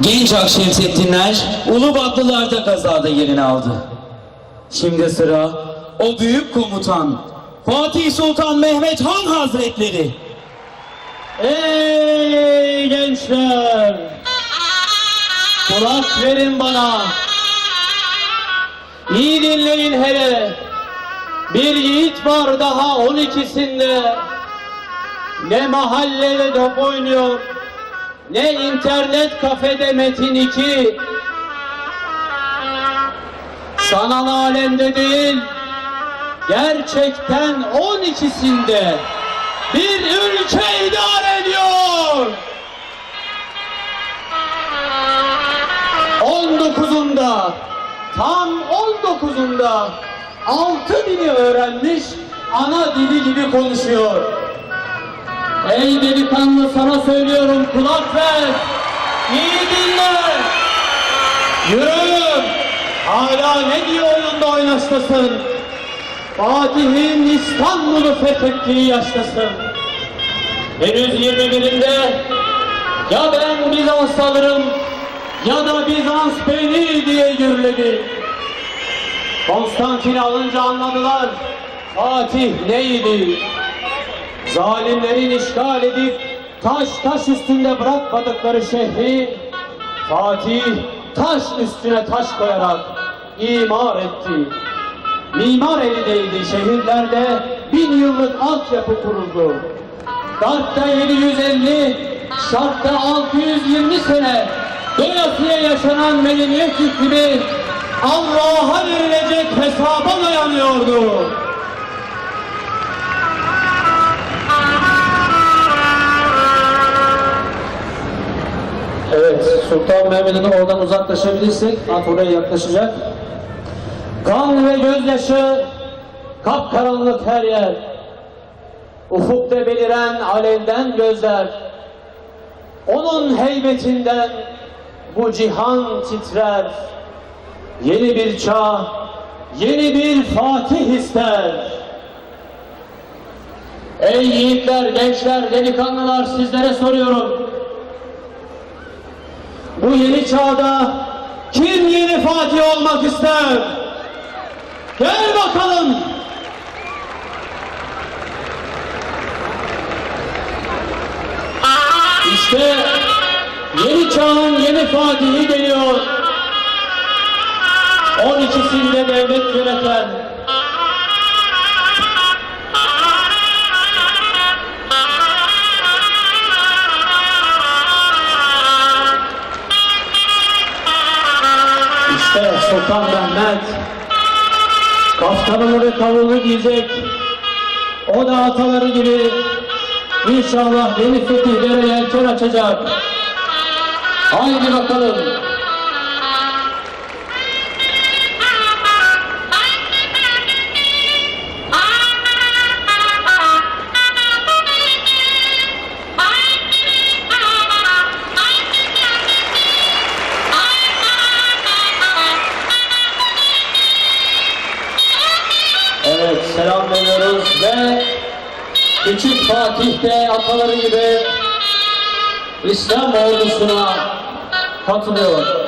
Genç Akşemsettinler Ulubatlılar'da kazada yerini aldı. Şimdi sıra o büyük komutan Fatih Sultan Mehmet Han Hazretleri. Ey gençler! Kulak verin bana. İyi dinleyin hele. Bir yiğit var daha on ikisinde. Ne mahallede top oynuyor, ne internet kafede Metin 2. Sanal alemde değil, gerçekten on ikisinde bir ülke idare ediyor. 19'unda tam 19'unda altı dili öğrenmiş ana dili gibi konuşuyor. Ey delikanlı sana söylüyorum kulak ver. İyi dinle. Yürü. Hala ne diyor oyunda oynaştasın. Fatih'in İstanbul'u fethettiği yaştasın. Henüz 21'inde ya ben Bizans alırım ya da Bizans beni diye gürledi. Konstantin'i alınca anladılar Fatih neydi? Zalimlerin işgal edip taş taş üstünde bırakmadıkları şehri Fatih taş üstüne taş koyarak imar etti. Mimar elindeydi şehirlerde bin yıllık altyapı kuruldu. Dart'ta 750, Şark'ta 620 sene doyasıya yaşanan medeniyet iklimi Allah'a verilecek hesaba dayanıyordu. Sultan Mehmet'in oradan uzaklaşabilirsek, at oraya yaklaşacak. Kan ve gözyaşı, kapkaranlık her yer. Ufukta beliren alevden gözler. Onun heybetinden bu cihan titrer. Yeni bir çağ, yeni bir Fatih ister. Ey yiğitler, gençler, delikanlılar sizlere soruyorum. Bu yeni çağda kim yeni Fatih olmak ister? Gel bakalım. İşte yeni çağın yeni Fatih'i geliyor. 12'sinde devlet Sultan Mehmet kaftanını ve kavunu giyecek. O da ataları gibi inşallah yeni fetihlere yelken açacak. Haydi bakalım. Evet selam veriyoruz ve Küçük Fatih de ataları gibi İslam ordusuna katılıyor.